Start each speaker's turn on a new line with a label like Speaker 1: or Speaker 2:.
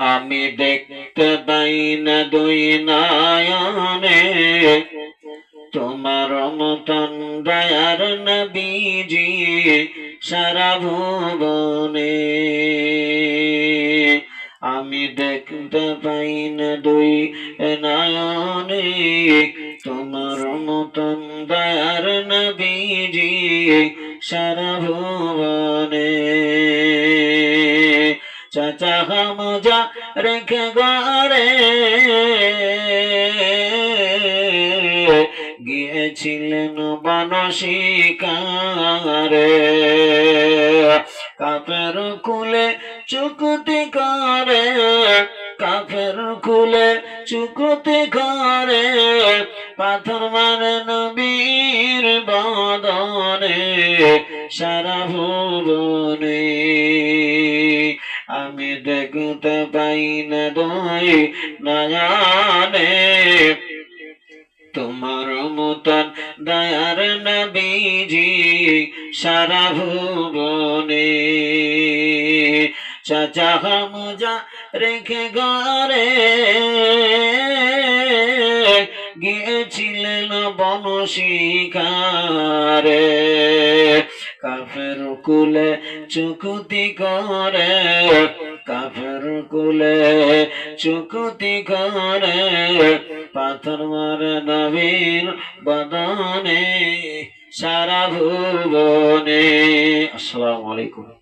Speaker 1: আমি দেখতে পাই না দুই নয়নে। তোমার মতন দয়ার নবীজি সারা ভুবনে। আমি দেখতে পাই না দুই নয়নে। তোমার মতন দয়ার নবীজি সারা ভুবনে। চাচা হামজা রেখে ঘরে গিয়েছিলেন বনশিকারে কাপের কুলে চুকুতি করে, কাফের কুলে চুকুতি করে, পাথর মারে নবীর বদনে সারা ভুবনে। দেখতে পাই না দই নয়নে। তোমার মতন দয়ার নবীজি সারা ভুবনে। চাচা হামজা রেখে ঘরে গিয়েছিলেন বনশিকারে কাফের কুলে চুকুতি করে, কাফের কুলে চুকুতি করে পাথর মারে নবীর বদনে সারা ভুবনে। আসসালামু আলাইকুম।